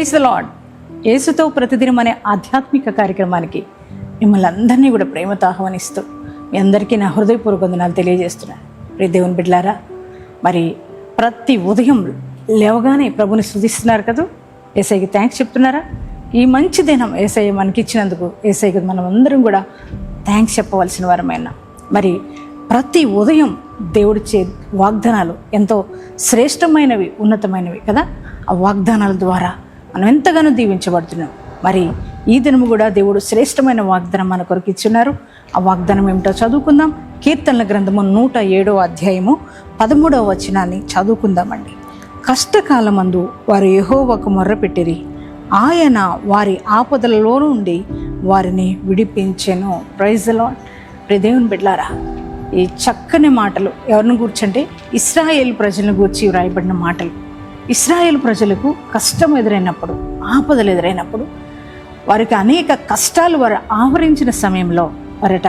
Praise the lord యేసుతో ప్రతిదినం అనే ఆధ్యాత్మిక కార్యక్రమానికి మిమ్మల్ని అందరినీ కూడా ప్రేమతో ఆహ్వానిస్తూ మీ అందరికీ నా హృదయపూర్వక వందనాలు తెలియజేస్తున్నాను. ప్రే దేవుని బిడ్లారా మరి ప్రతి ఉదయం లేవగానే ప్రభుని స్థుతిస్తున్నారు కదా? ఏసైకి థ్యాంక్స్ చెప్తున్నారా? ఈ మంచి దినం ఏసఐ మనకి ఇచ్చినందుకు ఏసైకి మనం అందరం కూడా థ్యాంక్స్ చెప్పవలసిన వారమైనా మరి ప్రతి ఉదయం దేవుడిచ్చే వాగ్దానాలు ఎంతో శ్రేష్టమైనవి ఉన్నతమైనవి కదా? ఆ వాగ్దానాల ద్వారా మనం ఎంతగానో దీవించబడుతున్నాం. మరి ఈ దినము కూడా దేవుడు శ్రేష్టమైన వాగ్దానం మన కొరకు ఇచ్చున్నారు ఆ వాగ్దానం ఏమిటో చదువుకుందాం. కీర్తనల గ్రంథము నూట ఏడో అధ్యాయము పదమూడవ వచనాన్ని చదువుకుందామండి. కష్టకాలమందు వారు యెహోవాకు మొర్రపెట్టిరి. ఆయన వారి ఆపదలలో నుండి వారిని విడిపించెను. ప్రైజ్లో లాడ్ దేవుని బిడ్లారా ఈ చక్కని మాటలు ఎవరిని కూర్చంటే ఇస్రాయేల్ ప్రజలను గూర్చి వ్రాయబడిన మాటలు. ఇస్రాయేల్ ప్రజలకు కష్టం ఎదురైనప్పుడు ఆపదలు ఎదురైనప్పుడు వారికి అనేక కష్టాలు వారు ఆవరించిన సమయంలో వారట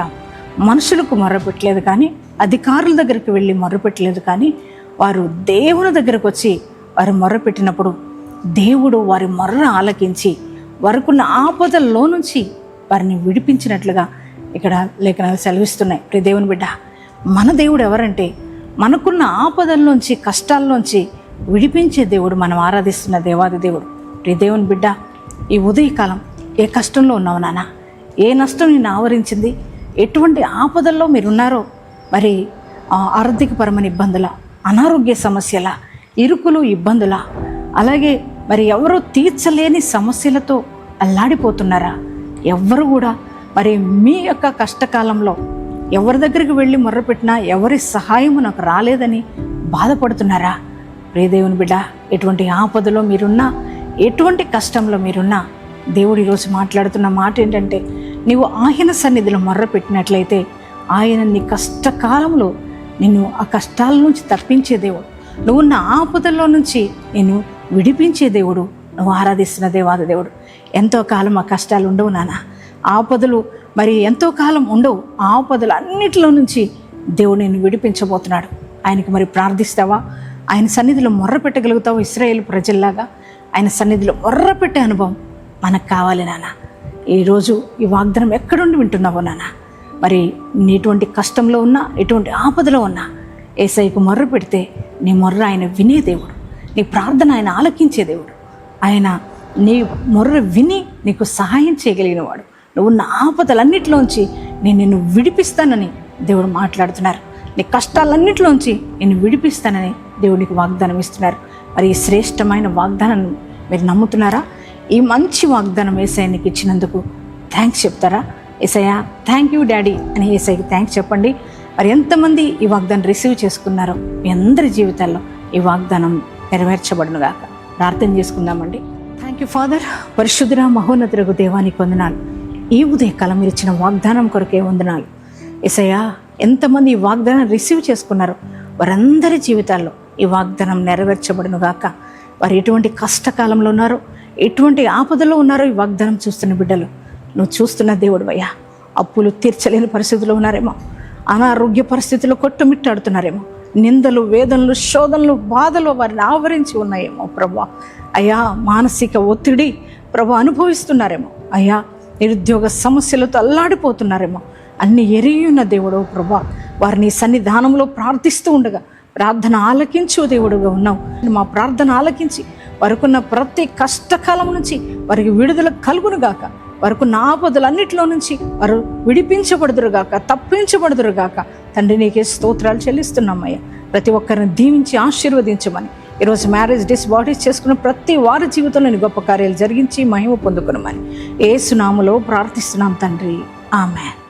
మనుషులకు మొరపెట్టలేదు కానీ అధికారుల దగ్గరికి వెళ్ళి మొరపెట్టలేదు కానీ వారు దేవుని దగ్గరకు వచ్చి వారు మొరపెట్టినప్పుడు దేవుడు వారి మొర్ర ఆలకించి వారికున్న ఆపదల్లో నుంచి వారిని విడిపించినట్లుగా ఇక్కడ లేఖనాలు సెలవిస్తున్నాయి. ప్రియ దేవుని బిడ్డ మన దేవుడు ఎవరంటే మనకున్న ఆపదల్లోంచి కష్టాల్లోంచి విడిపించే దేవుడు మనం ఆరాధిస్తున్న దేవాది దేవుడు. ప్రియ దేవుని బిడ్డ ఈ ఉదయకాలం ఏ కష్టంలో ఉన్నావు నాన్న ఏ నష్టం నిన్ను ఆవరించింది? ఎటువంటి ఆపదల్లో మీరున్నారో? మరి ఆర్థికపరమైన ఇబ్బందుల అనారోగ్య సమస్యల ఇరుకులు ఇబ్బందుల అలాగే మరి ఎవరు తీర్చలేని సమస్యలతో అల్లాడిపోతున్నారా? ఎవ్వరు కూడా మరి మీ యొక్క కష్టకాలంలో ఎవరి దగ్గరికి వెళ్ళి మొర్రపెట్టినా ఎవరి సహాయము నాకు రాలేదని బాధపడుతున్నారా? ప్రియదేవుని బిడ్డ ఎటువంటి ఆపదలో మీరున్నా ఎటువంటి కష్టంలో మీరున్నా దేవుడు ఈరోజు మాట్లాడుతున్న మాట ఏంటంటే నీవు ఆయన సన్నిధిలో మొర్రపెట్టినట్లయితే ఆయన నీ కష్టకాలంలో నిన్ను ఆ కష్టాల నుంచి తప్పించే దేవుడు. నువ్వు ఉన్న ఆపదల్లో నుంచి నేను విడిపించే దేవుడు నువ్వు ఆరాధిస్తున్న దేవాది దేవుడు. ఎంతో కాలం ఆ కష్టాలు ఉండవు నాన్న. ఆపదలు మరి ఎంతో కాలం ఉండవు. ఆ ఆపదలు అన్నిటిలో నుంచి దేవుడు నేను విడిపించబోతున్నాడు. ఆయనకి మరి ప్రార్థిస్తావా? ఆయన సన్నిధిలో మొర్ర పెట్టగలుగుతావు ఇస్రాయేల్ ప్రజల్లాగా? ఆయన సన్నిధిలో మొర్ర పెట్టే అనుభవం మనకు కావాలి నాన్న ఈరోజు ఈ వాగ్దానం ఎక్కడుండి వింటున్నావో నాన్న మరి నీ ఎటువంటి కష్టంలో ఉన్నా ఎటువంటి ఆపదలో ఉన్నా ఏసైకు మొర్ర పెడితే నీ మొర్ర ఆయన వినే దేవుడు. నీ ప్రార్థన ఆయన ఆలకించే దేవుడు. ఆయన నీ మొర్ర విని నీకు సహాయం చేయగలిగినవాడు నువ్వు ఉన్న ఆపదలన్నిటిలోంచి నేను నిన్ను విడిపిస్తానని దేవుడు మాట్లాడుతున్నారు. నీ కష్టాలన్నిటిలోంచి నేను విడిపిస్తానని దేవుడికి వాగ్దానం ఇస్తున్నారు. మరి ఈ శ్రేష్టమైన వాగ్దానాన్ని మీరు నమ్ముతున్నారా? ఈ మంచి వాగ్దానం ఏసఐనికి ఇచ్చినందుకు థ్యాంక్స్ చెప్తారా? ఏసయ్య థ్యాంక్ యూ డాడీ అని ఏసఐకి థ్యాంక్స్ చెప్పండి. మరి ఎంతమంది ఈ వాగ్దానం రిసీవ్ చేసుకున్నారో మీ అందరి జీవితాల్లో ఈ వాగ్దానం నెరవేర్చబడునుగాక. ప్రార్థన చేసుకుందామండి. థ్యాంక్ యూ ఫాదర్ పరిశుద్ధుర మహోన్నతులకు దేవానికి వందనాలు. ఈ ఉదయకాలం మీరు ఇచ్చిన వాగ్దానం కొరకే వందనాలు. ఎసయ్యా ఎంతమంది ఈ వాగ్దానం రిసీవ్ చేసుకున్నారో వారందరి జీవితాల్లో ఈ వాగ్దానం నెరవేర్చబడును గాక వారు ఎటువంటి కష్టకాలంలో ఉన్నారో ఎటువంటి ఆపదలో ఉన్నారో ఈ వాగ్దానం చూస్తున్న బిడ్డలు నువ్వు చూస్తున్న దేవుడు అయ్యా. అప్పులు తీర్చలేని పరిస్థితుల్లో ఉన్నారేమో. అనారోగ్య పరిస్థితుల్లో కొట్టుమిట్టాడుతున్నారేమో. నిందలు వేదనలు శోధనలు బాధలు వారిని ఆవరించి ఉన్నాయేమో ప్రభా. అయ్యా మానసిక ఒత్తిడి ప్రభు అనుభవిస్తున్నారేమో. అయ్యా నిరుద్యోగ సమస్యలతో అల్లాడిపోతున్నారేమో. అన్ని ఎరియున్న దేవుడు ప్రభా. వారిని సన్నిధానంలో ప్రార్థిస్తూ ఉండగా ప్రార్థన ఆలకించు దేవుడుగా ఉన్నావు. మా ప్రార్థన ఆలకించి వారికున్న ప్రతి కష్టకాలం నుంచి వారికి విడుదల కలుగునుగాక వారికున్న ఆపదలన్నిటిలో నుంచి వారు విడిపించబడుదురుగాక తప్పించబడుదురుగాక. తండ్రి నీకే స్తోత్రాలు చెల్లిస్తున్నామయ్యా. ప్రతి ఒక్కరిని దీవించి ఆశీర్వదించమని. ఈరోజు మ్యారేజ్ డేస్ బాడీస్ చేసుకున్న ప్రతి వారి జీవితంలోని గొప్ప కార్యాలు జరిగించి మహిమ పొందుకునమని. ఏ సునాములో ప్రార్థిస్తున్నాం తండ్రి. ఆమె